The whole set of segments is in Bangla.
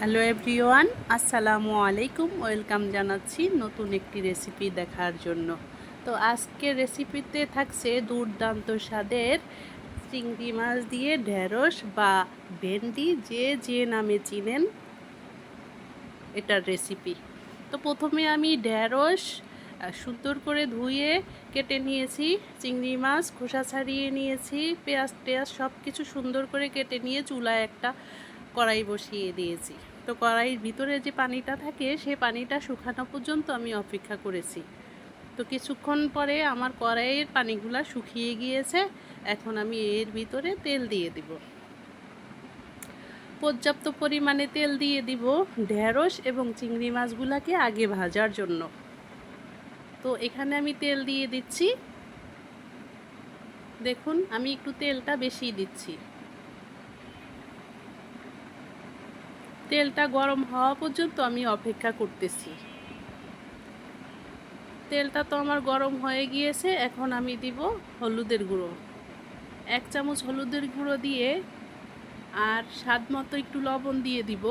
হ্যালো এভরিওয়ান, আসসালামু আলাইকুম। ওয়েলকাম জানাচ্ছি নতুন একটি রেসিপি দেখার জন্য। তো আজকের রেসিপিতে থাকছে দুর্দান্ত স্বাদের চিংড়ি মাছ দিয়ে ঢেঁড়স বা ভেন্ডি, যে যে নামে চিনেন এটার রেসিপি। তো প্রথমে আমি ঢেঁড়স সুন্দর করে ধুয়ে কেটে নিয়েছি, চিংড়ি মাছ খোসা ছাড়িয়ে নিয়েছি, পেঁয়াজ টেয়াজ সব কিছু সুন্দর করে কেটে নিয়ে চুলায় একটা কড়াই বসিয়ে দিয়েছি। তো কড়াইয়ের ভিতরে যে পানিটা থাকে সেই পানিটা শুকানো পর্যন্ত আমি অপেক্ষা করেছি। তো কিছুক্ষণ পরে আমার কড়াইয়ের পানিগুলা শুকিয়ে গিয়েছে, এখন আমি এর ভিতরে তেল দিয়ে দিব। পর্যাপ্ত পরিমাণে তেল দিয়ে দিব ঢেঁড়স এবং চিংড়ি মাছগুলাকে আগে ভাজার জন্য। তো এখানে আমি তেল দিয়ে দিচ্ছি। দেখুন, আমি একটু তেলটা বেশি দিচ্ছি। তেলটা গরম হওয়া পর্যন্ত আমি অপেক্ষা করতেছি। তেলটা তো আমার গরম হয়ে গিয়েছে, এখন আমি দিব হলুদের গুঁড়ো। এক চামচ হলুদের গুঁড়ো দিয়ে আর স্বাদ মতো একটু লবণ দিয়ে দিব।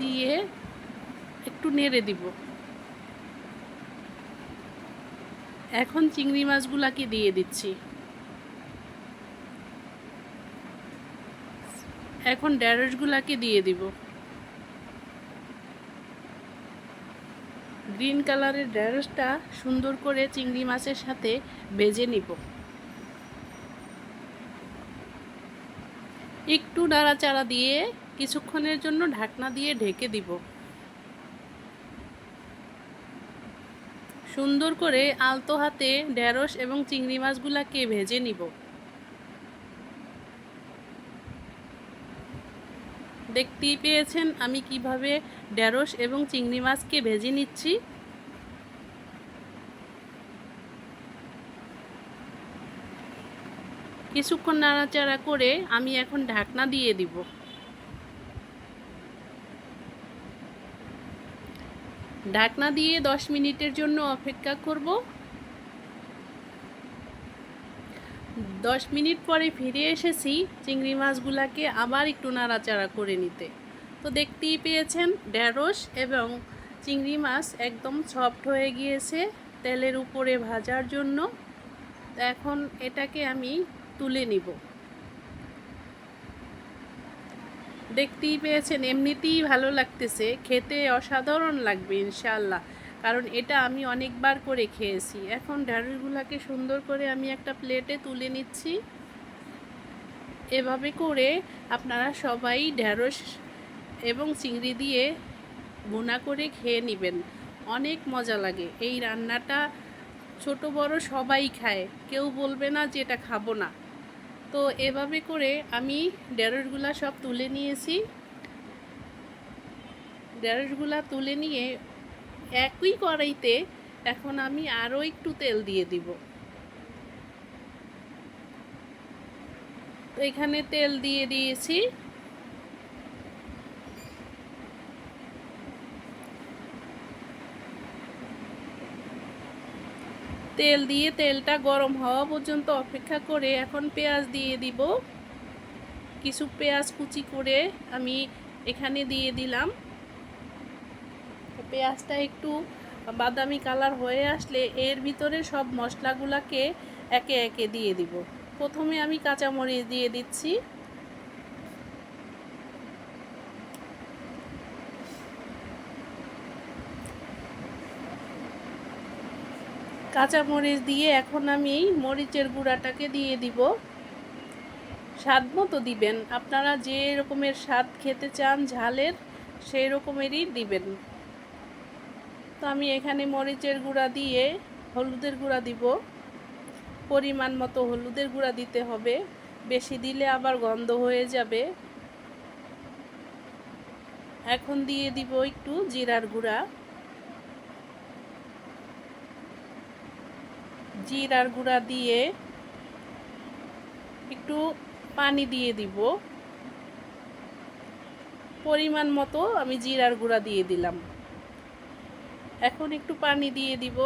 দিয়ে একটু নেড়ে দিব। এখন চিংড়ি মাছগুলাকে দিয়ে দিচ্ছি। এখন ঢ্যাঁড়সগুলাকে দিয়ে দিব। গ্রিন কালারের ঢ্যাঁড়সটা সুন্দর করে চিংড়ি মাছের সাথে ভেজে নিব। একটু নাড়াচাড়া দিয়ে কিছুক্ষণের জন্য ঢাকনা দিয়ে ঢেকে দিব। সুন্দর করে আলতো হাতে ঢ্যাঁড়স এবং চিংড়ি মাছগুলাকে ভেজে নিব। দেখতেই পেয়েছেন, আমি কীভাবে ঢ্যাঁড়স এবং চিংড়ি মাছকে ভেজে নিচ্ছি। কিছুক্ষণ নাড়াচাড়া করে আমি এখন ঢাকনা দিয়ে দিব। ঢাকনা দিয়ে দশ মিনিটের জন্য অপেক্ষা করব। দশ মিনিট পরে ফিরে এসেছি চিংড়ি মাছগুলাকে আবার একটু নাড়াচাড়া করে নিতে। তো দেখতেই পেয়েছেন, ঢ্যাঁড়স এবং চিংড়ি মাছ একদম সফট হয়ে গিয়েছে তেলের উপরে ভাজার জন্য। তো এখন এটাকে আমি তুলে নিব। দেখতেই পেয়েছেন, এমনিতেই ভালো লাগতেছে, খেতে অসাধারণ লাগবে ইনশাল্লাহ কারণ এটা আমি অনেকবার করে খেয়েছি। এখন ঢ্যাঁড়সগুলোকে সুন্দর করে আমি একটা প্লেটে তুলে নিচ্ছি। এভাবে করে আপনারা সবাই ঢ্যাঁড়স এবং চিংড়ি দিয়ে ভুনা করে খেয়ে নেবেন। অনেক মজা লাগে। এই রান্নাটা ছোট বড় সবাই খায়। কেউ বলবে না যে এটা খাব না। তো এভাবে করে আমি ঢ্যাঁড়সগুলা সব তুলে নিয়েছি। ঢ্যাঁড়সগুলা তুলে নিয়ে একই কড়াইতে এখন আমি আরও একটু তেল দিয়ে দিব। এখানে তেল দিয়ে দিয়েছি। তেল দিয়ে তেলটা গরম হওয়া পর্যন্ত অপেক্ষা করে এখন পেঁয়াজ দিয়ে দিব। কিছু পেঁয়াজ কুচি করে আমি এখানে দিয়ে দিলাম। পেঁয়াজটা একটু বাদামি কালার হয়ে আসলে এর ভিতরে সব মশলাগুলোকে একে একে দিয়ে দিব। প্রথমে আমি কাঁচামরিচ দিয়ে দিচ্ছি। কাঁচা মরিচ দিয়ে এখন আমি মরিচের গুঁড়াটাকে দিয়ে দিব। স্বাদ মতো দিবেন। আপনারা যে রকমের স্বাদ খেতে চান ঝালের, সেই রকমেরই দিবেন। তো আমি এখানে মরিচের গুঁড়া দিয়ে হলুদের গুঁড়া দিব। পরিমাণ মতো হলুদের গুঁড়া দিতে হবে। বেশি দিলে আবার গন্ধ হয়ে যাবে। এখন দিয়ে দিব একটু জিরার গুঁড়া। জিরার গুঁড়া দিয়ে একটু পানি দিয়ে দিব। পরিমাণ মতো আমি জিরার গুঁড়া দিয়ে দিলাম। এখন একটু পানি দিয়ে দিব।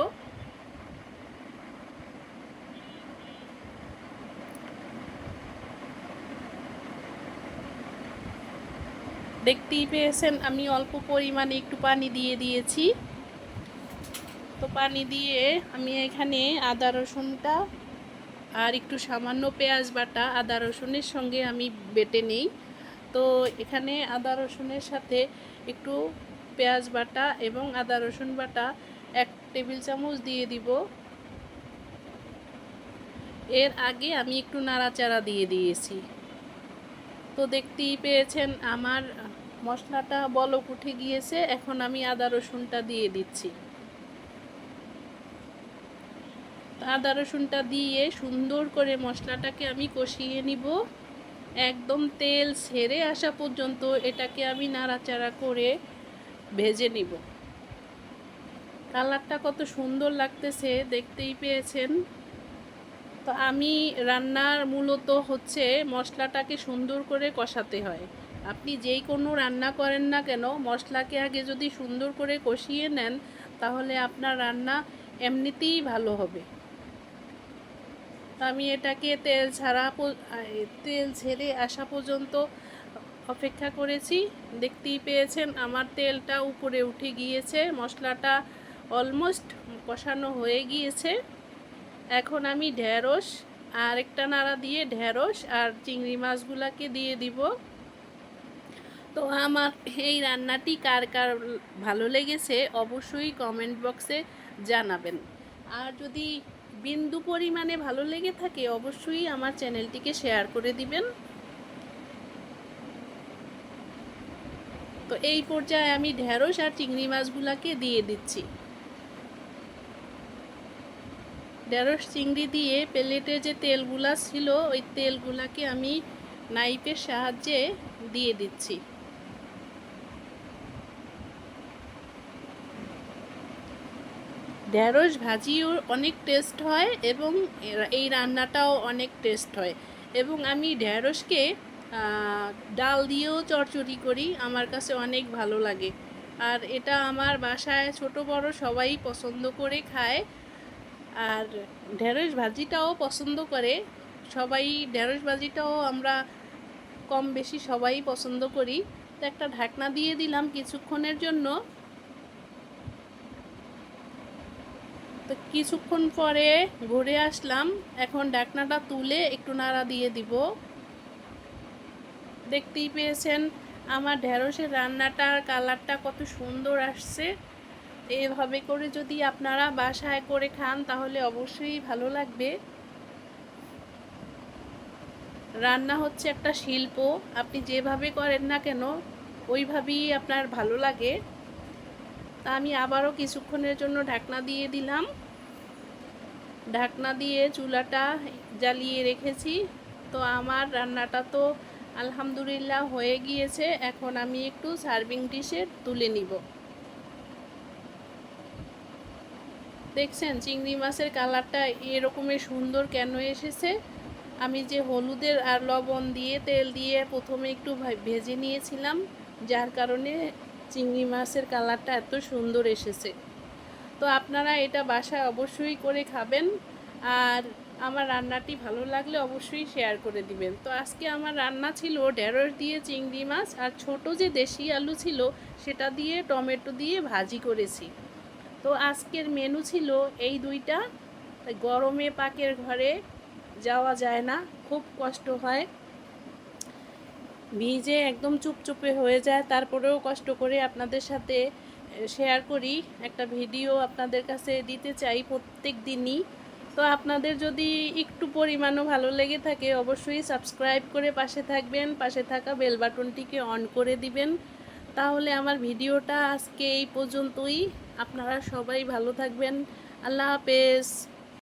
দেখতেই পেয়েছেন, আমি অল্প পরিমাণে একটু পানি দিয়ে দিয়েছি। তো পানি দিয়ে আমি এখানে আদা রসুনটা আর একটু সামান্য পেঁয়াজ বাটা আদা রসুনের সঙ্গে আমি বেটে নেই। তো এখানে আদা রসুনের সাথে একটু পেঁয়াজ বাটা এবং আদা রসুন বাটা এক টেবিল চামচ দিয়ে দিব। এর আগে আমি একটু নাড়াচাড়া দিয়ে দিয়েছি। তো দেখতেই পেয়েছেন আমার মশলাটা বলক উঠে গিয়েছে, এখন আমি আদা রসুনটা দিয়ে দিচ্ছি। আদা রসুনটা দিয়ে সুন্দর করে মশলাটাকে আমি কষিয়ে নিব। একদম তেল ছেড়ে আসা পর্যন্ত এটাকে আমি নাড়াচাড়া করে ভেজে নিব। কালারটা কত সুন্দর লাগতেছে, দেখতেই পেয়েছেন। তো আমি রান্নার মূলত হচ্ছে মশলাটাকে সুন্দর করে কষাতে হয়। আপনি যেই কোনো রান্না করেন না কেন, মশলাকে আগে যদি সুন্দর করে কষিয়ে নেন, তাহলে আপনার রান্না এমনিতেই ভালো হবে। আমি এটাকে তেল ছাড়া তেল ছেড়ে আসা পর্যন্ত অপেক্ষা করেছি। দেখতেই পেয়েছেন আমার তেলটা উপরে উঠে গিয়েছে, মশলাটা অলমোস্ট কষানো হয়ে গিয়েছে। এখন আমি ঢেঁড়স আর একটা নাড়া দিয়ে ঢেঁড়স আর চিংড়ি মাছগুলাকে দিয়ে দিব। তো আমার এই রান্নাটি কার কার ভালো লেগেছে অবশ্যই কমেন্ট বক্সে জানাবেন। আর যদি বিন্দু পরিমাণে ভালো লেগে থাকে অবশ্যই আমার চ্যানেলটিকে শেয়ার করে দিবেন। তো এই পর্যায়ে আমি ঢেঁড়স আর চিংড়ি মাছগুলাকে দিয়ে দিচ্ছি। ঢেঁড়স, চিংড়ি দিয়ে প্লেটে যে তেলগুলা ছিল, ওই তেলগুলাকে আমি নাইফের সাহায্যে দিয়ে দিচ্ছি। ঢেঁড়স ভাজিও অনেক টেস্ট হয় এবং এই রান্নাটাও অনেক টেস্ট হয়। এবং আমি ঢেঁড়সকে ডাল দিয়েও চড়চড়ি করি, আমার কাছে অনেক ভালো লাগে। আর এটা আমার বাসায় ছোট বড় সবাই পছন্দ করে খায়। আর ঢেঁড়স ভাজিটাও পছন্দ করে। সবাই ঢেঁড়স ভাজিটাও আমরা কম বেশি সবাই পছন্দ করি। তো একটা ঢাকনা দিয়ে দিলাম কিছুক্ষণের জন্য। তো কিছুক্ষণ পরে ঘুরে আসলাম। এখন ঢাকনাটা তুলে একটু নাড়া দিয়ে দিব। দেখতেই পেয়েছেন আমার ঢেঁড়সের রান্নাটার কালারটা কত সুন্দর আসছে। এভাবে করে যদি আপনারা বাসায় করে খান তাহলে অবশ্যই ভালো লাগবে। রান্না হচ্ছে একটা শিল্প, আপনি যেভাবে করেন না কেন ওইভাবেই আপনার ভালো লাগে। তা আমি আবারও কিছুক্ষণের জন্য ঢাকনা দিয়ে দিলাম। ঢাকনা দিয়ে চুলাটা জ্বালিয়ে রেখেছি। তো আমার রান্নাটা তো আলহামদুলিল্লাহ হয়ে গিয়েছে। এখন আমি একটু সার্ভিং ডিশে তুলে নিব। দেখছেন, চিংড়ি মাছের কালারটা এরকমের সুন্দর কেন এসেছে? আমি যে হলুদের আর লবণ দিয়ে, তেল দিয়ে প্রথমে একটু ভেজে নিয়েছিলাম, যার কারণে চিংড়ি মাছের কালারটা এত সুন্দর এসেছে। তো আপনারা এটা বাসায় অবশ্যই করে খাবেন। আর আমার রান্নাটি ভালো লাগলে অবশ্যই শেয়ার করে দিবেন। তো আজকে আমার রান্না ছিল ঢেঁড়স দিয়ে চিংড়ি মাছ আর ছোট যে দেশি আলু ছিল সেটা দিয়ে টমেটো দিয়ে ভাজি করেছি। তো আজকের মেনু ছিল এই দুইটা। গরমে পাকের ঘরে যাওয়া যায় না, খুব কষ্ট হয়। ভিজে একদম চুপচুপে হয়ে যায়, তারপরেও কষ্ট করে আপনাদের সাথে শেয়ার করি। একটা ভিডিও আপনাদের কাছে দিতে চাই প্রত্যেক দিনই। তো আপনাদের যদি একটু পরিমাণও ভালো লেগে থাকে, অবশ্যই সাবস্ক্রাইব করে পাশে থাকবেন, পাশে থাকা বেল বাটনটিকে অন করে দিবেন। তাহলে আমার ভিডিওটা আজকে এই পর্যন্তই। আপনারা সবাই ভালো থাকবেন। আল্লাহ হাফেজ।